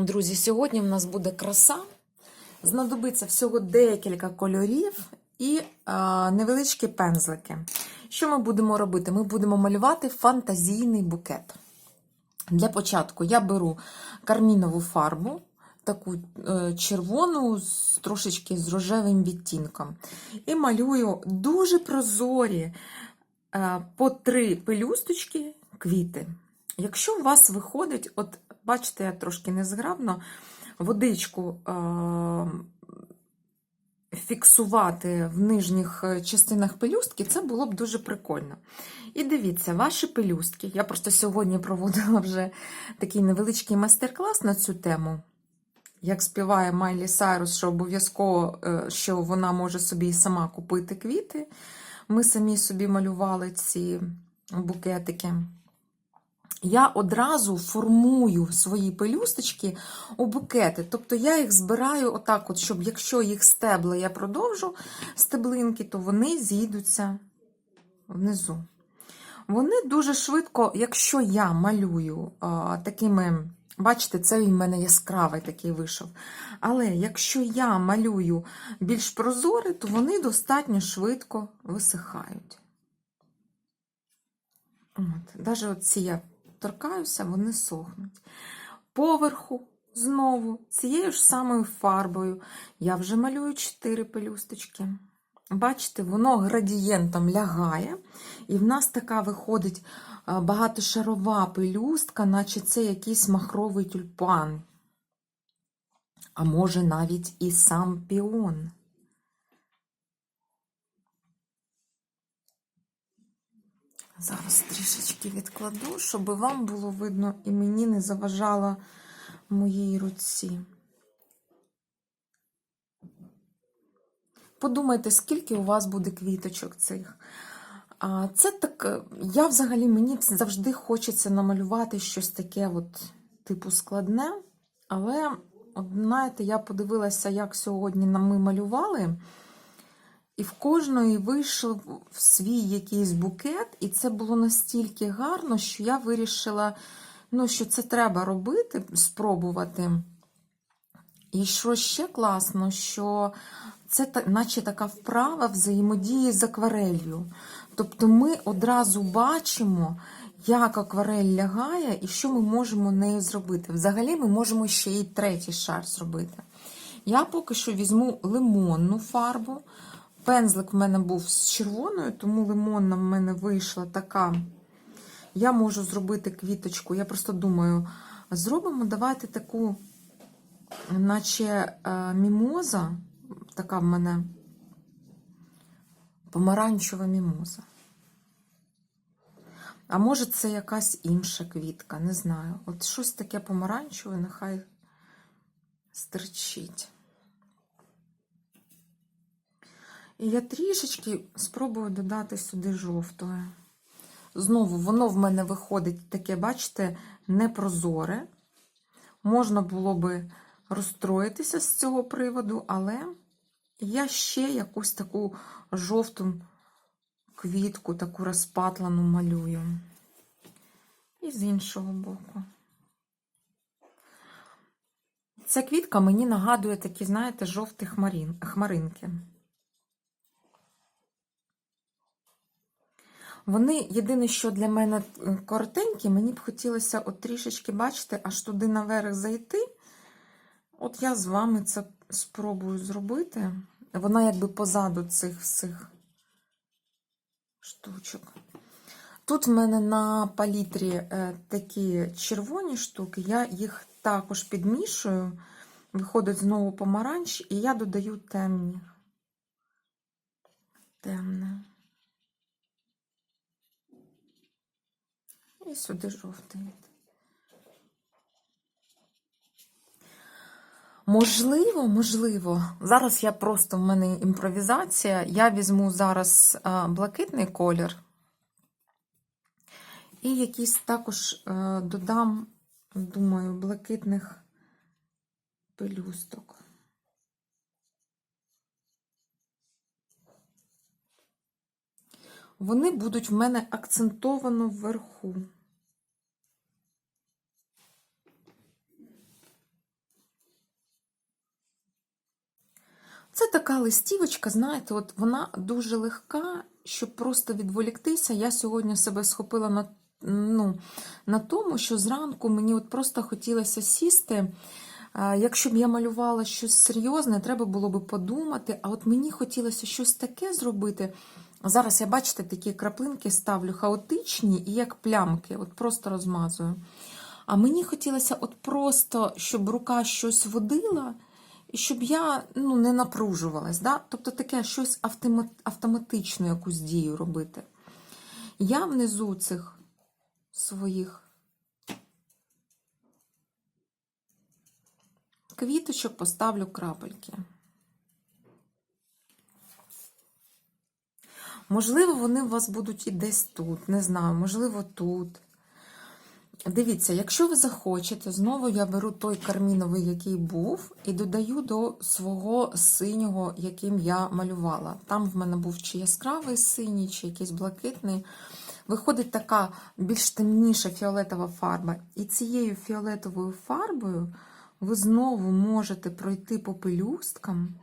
Друзі, сьогодні в нас буде краса. Знадобиться всього декілька кольорів і а, невеличкі пензлики. Що ми будемо робити? Ми будемо малювати фантазійний букет. Для початку я беру кармінову фарбу, таку е, червону, трошечки з рожевим відтінком. І малюю дуже прозорі е, по три пелюсточки квіти. Якщо у вас виходить, от бачите, я трошки незграбно, водичку е, фіксувати в нижніх частинах пелюстки, це було б дуже прикольно. І дивіться, ваші пелюстки. Я просто сьогодні проводила вже такий невеличкий майстер-клас на цю тему. Як співає Майлі Сайрус, що обов'язково, е, що вона може собі сама купити квіти. Ми самі собі малювали ці букетики. Я одразу формую свої пелюсточки у букети. Тобто я їх збираю отак, от, щоб якщо їх стебла я продовжу стеблинки, то вони зійдуться внизу. Вони дуже швидко, якщо я малюю а, такими, бачите, це в мене яскравий такий вийшов. Але якщо я малюю більш прозорий, то вони достатньо швидко висихають. От, Навіть оці я торкаюся, вони сохнуть. Поверху знову цією ж самою фарбою я вже малюю 4 пелюсточки. Бачите, воно градієнтом лягає, і в нас така виходить багатошарова пелюстка, наче це якийсь махровий тюльпан. А може навіть і сам піон. Зараз трішечки відкладу, щоб вам було видно і мені не заважало моїй руці. Подумайте, скільки у вас буде квіточок цих. Це так, я взагалі мені завжди хочеться намалювати щось таке, от, типу, складне. Але, от, знаєте, я подивилася, як сьогодні ми малювали. І в кожної вийшов свій якийсь букет, і це було настільки гарно, що я вирішила, ну, що це треба робити, спробувати. І що ще класно, що це наче така вправа взаємодії з акварелью. Тобто ми одразу бачимо, як акварель лягає і що ми можемо нею зробити. Взагалі, ми можемо ще й третій шар зробити. Я поки що візьму лимонну фарбу. Пензлик в мене був з червоною, тому лимонна в мене вийшла така. Я можу зробити квіточку. Я просто думаю, зробимо, давайте таку, наче е, мімоза, така в мене помаранчева мімоза. А може, це якась інша квітка, не знаю. От щось таке помаранчеве, нехай стерчить. І я трішечки спробую додати сюди жовтого. Знову, воно в мене виходить таке, бачите, непрозоре. Можна було би розстроїтися з цього приводу, але я ще якусь таку жовту квітку, таку розпатлану малюю. І з іншого боку. Ця квітка мені нагадує такі, знаєте, жовті хмарин, хмаринки. Вони єдине, що для мене коротенькі, мені б хотілося от трішечки, бачите, аж туди наверх зайти. От я з вами це спробую зробити. Вона якби позаду цих всіх штучок. Тут в мене на палітрі е, такі червоні штуки, я їх також підмішую, виходить знову помаранч, і я додаю темні. Темне. І сюди жовтий. Можливо, можливо. Зараз я просто в мене імпровізація. Я візьму зараз блакитний колір. І якийсь також додам, думаю, блакитних пелюсток. вони будуть в мене акцентовано вверху. Це така листівочка, знаєте, от вона дуже легка, щоб просто відволіктися. Я сьогодні себе схопила на ну, на тому, що зранку мені от просто хотілося сісти. Якщо б я малювала щось серйозне, треба було б подумати. А от мені хотілося щось таке зробити, Зараз я, бачите, такі краплинки ставлю хаотичні і як плямки, от просто розмазую. А мені хотілося от просто, щоб рука щось водила, і щоб я ну, не напружувалась. Да? Тобто таке щось автомат, автоматичну якусь дію робити. Я внизу цих своїх квіточок поставлю крапельки. Можливо, вони у вас будуть і десь тут, не знаю, можливо, тут. Дивіться, якщо ви захочете, знову я беру той карміновий, який був, і додаю до свого синього, яким я малювала. Там в мене був чи яскравий синій, чи якийсь блакитний. Виходить така більш темніша фіолетова фарба. І цією фіолетовою фарбою ви знову можете пройти по пелюсткам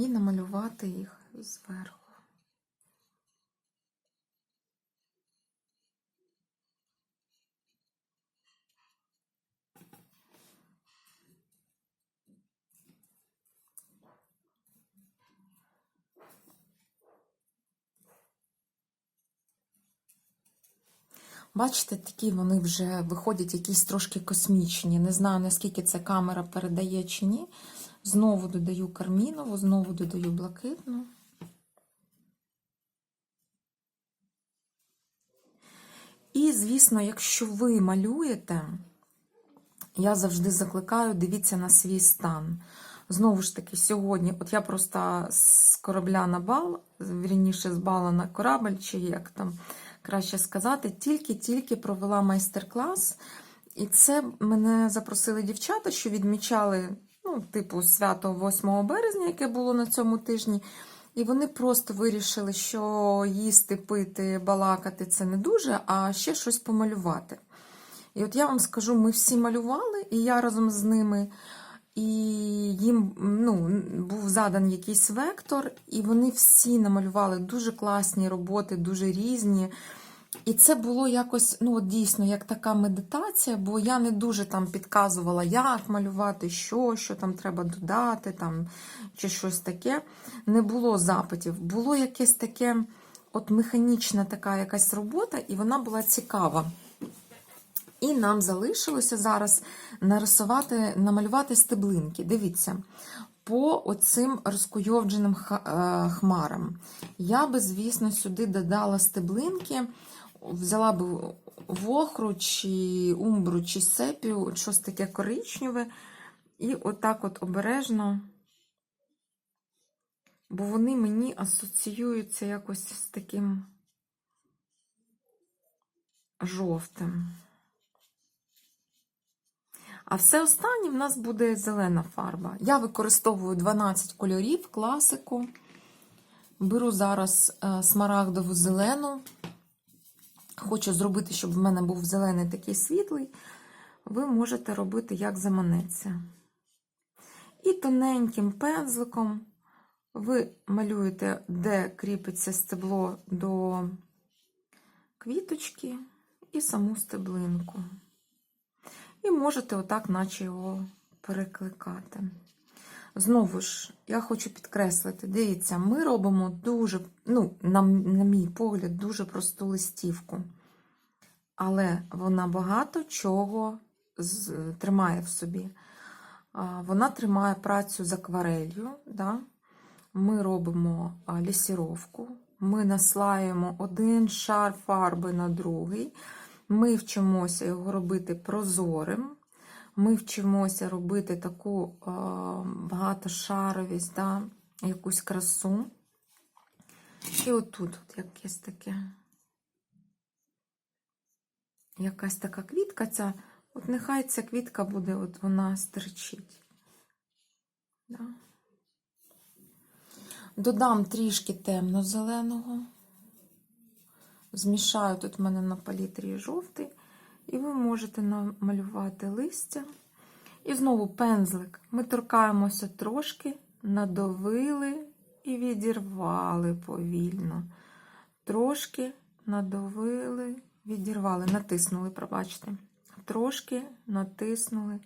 і намалювати їх зверху. Бачите, такі вони вже виходять якісь трошки космічні. Не знаю, наскільки це камера передає чи ні. Знову додаю кармінову, знову додаю блакитну. І, звісно, якщо ви малюєте, я завжди закликаю, дивіться на свій стан. Знову ж таки, сьогодні, от я просто з корабля на бал, вірніше з бала на корабль, чи як там краще сказати, тільки-тільки провела майстер-клас. І це мене запросили дівчата, що відмічали, ну, типу, свято 8 березня, яке було на цьому тижні. І вони просто вирішили, що їсти, пити, балакати це не дуже, а ще щось помалювати. І от я вам скажу, ми всі малювали, і я разом з ними, і їм ну, був задан якийсь вектор, і вони всі намалювали дуже класні роботи, дуже різні. І це було якось, ну, дійсно, як така медитація, бо я не дуже там підказувала, як малювати, що, що там треба додати, там, чи щось таке. Не було запитів. Було якесь таке, от механічна така якась робота, і вона була цікава. І нам залишилося зараз нарисувати, намалювати стеблинки. Дивіться, по оцим розкуйовдженим хмарам. Я би, звісно, сюди додала стеблинки, взяла б вохру, чи умбру, чи сепію, щось таке коричневе. І отак от обережно, бо вони мені асоціюються якось з таким жовтим. А все останнє в нас буде зелена фарба. Я використовую 12 кольорів, класику. Беру зараз е, смарагдову зелену. Хочу зробити, щоб в мене був зелений такий світлий. Ви можете робити, як заманеться. І тоненьким пензликом ви малюєте, де кріпиться стебло до квіточки, і саму стеблинку. І можете отак, наче його перекликати. Знову ж, я хочу підкреслити, дивіться, ми робимо дуже, ну, на, на мій погляд, дуже просту листівку. Але вона багато чого з, тримає в собі. Вона тримає працю з акварелью. Да? Ми робимо лісіровку, ми наслаємо один шар фарби на другий. Ми вчимося його робити прозорим. Ми вчимося робити таку е, багатошаровість, да, якусь красу. І отут от якесь таке, якась така квітка, ця, от нехай ця квітка буде, от вона стерчить. Да. Додам трішки темно-зеленого. Змішаю тут в мене на палітрі жовтий, і ви можете намалювати листя. І знову пензлик. Ми торкаємося трошки, надавили і відірвали повільно. Трошки надавили, відірвали, натиснули, пробачте. Трошки натиснули,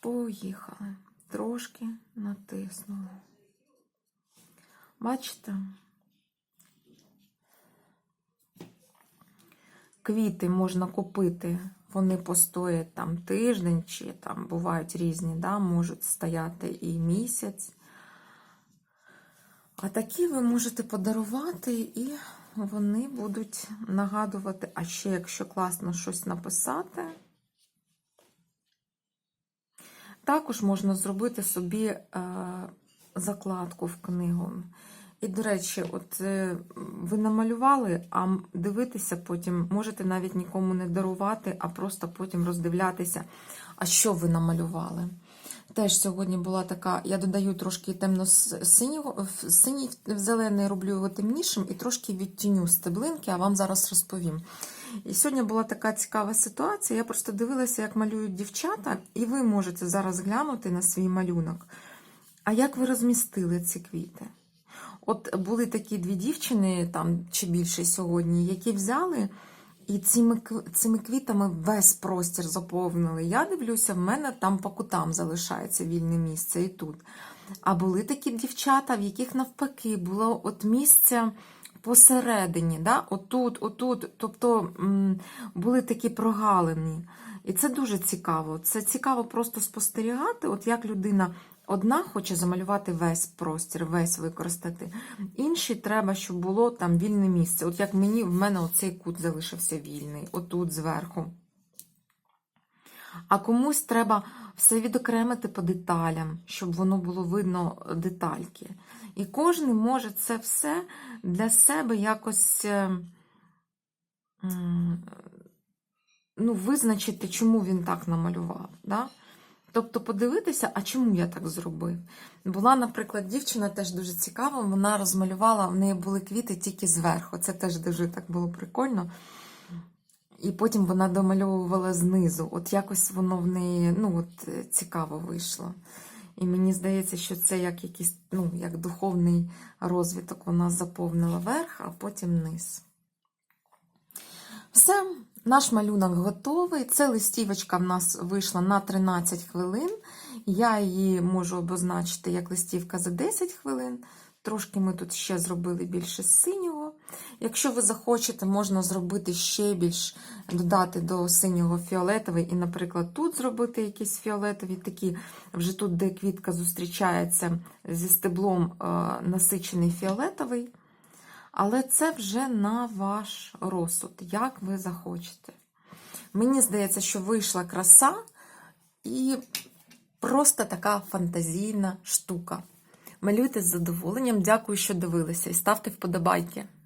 поїхали. Трошки натиснули. Бачите? Квіти можна купити, вони постоять там тиждень, чи там бувають різні, да, можуть стояти і місяць. А такі ви можете подарувати, і вони будуть нагадувати, а ще якщо класно щось написати, також можна зробити собі е, закладку в книгу. І, до речі, от е, ви намалювали, а дивитися потім можете навіть нікому не дарувати, а просто потім роздивлятися, а що ви намалювали. Теж сьогодні була така, я додаю трошки темно синього синій в зелений роблю його темнішим і трошки відтіню стеблинки, а вам зараз розповім. І сьогодні була така цікава ситуація. Я просто дивилася, як малюють дівчата, і ви можете зараз глянути на свій малюнок. А як ви розмістили ці квіти? От були такі дві дівчини, там чи більше сьогодні, які взяли і цими, цими квітами весь простір заповнили. Я дивлюся, в мене там по кутам залишається вільне місце і тут. А були такі дівчата, в яких навпаки було от місце посередині, да? отут, отут. Тобто були такі прогалини. І це дуже цікаво. Це цікаво просто спостерігати, от як людина одна хоче замалювати весь простір, весь використати. Іншій треба, щоб було там вільне місце. От як мені, в мене оцей кут залишився вільний, отут зверху. А комусь треба все відокремити по деталям, щоб воно було видно детальки. І кожен може це все для себе якось е, ну, визначити, чому він так намалював. Да? Тобто подивитися, а чому я так зробив. Була, наприклад, дівчина теж дуже цікава, вона розмалювала, в неї були квіти тільки зверху. Це теж дуже так було прикольно. І потім вона домальовувала знизу. От якось воно в неї ну, от, е, цікаво вийшло. І мені здається, що це як якийсь, ну, як духовний розвиток. Вона заповнила верх, а потім низ. Все, наш малюнок готовий. Це листівочка в нас вийшла на 13 хвилин. Я її можу обозначити як листівка за 10 хвилин. Трошки ми тут ще зробили більше синього. Якщо ви захочете, можна зробити ще більш, додати до синього фіолетовий, і, наприклад, тут зробити якісь фіолетові, такі, вже тут, де квітка зустрічається зі стеблом е, насичений фіолетовий. Але це вже на ваш розсуд, як ви захочете. Мені здається, що вийшла краса і просто така фантазійна штука. Малюйте з задоволенням. Дякую, що дивилися, і ставте вподобайки.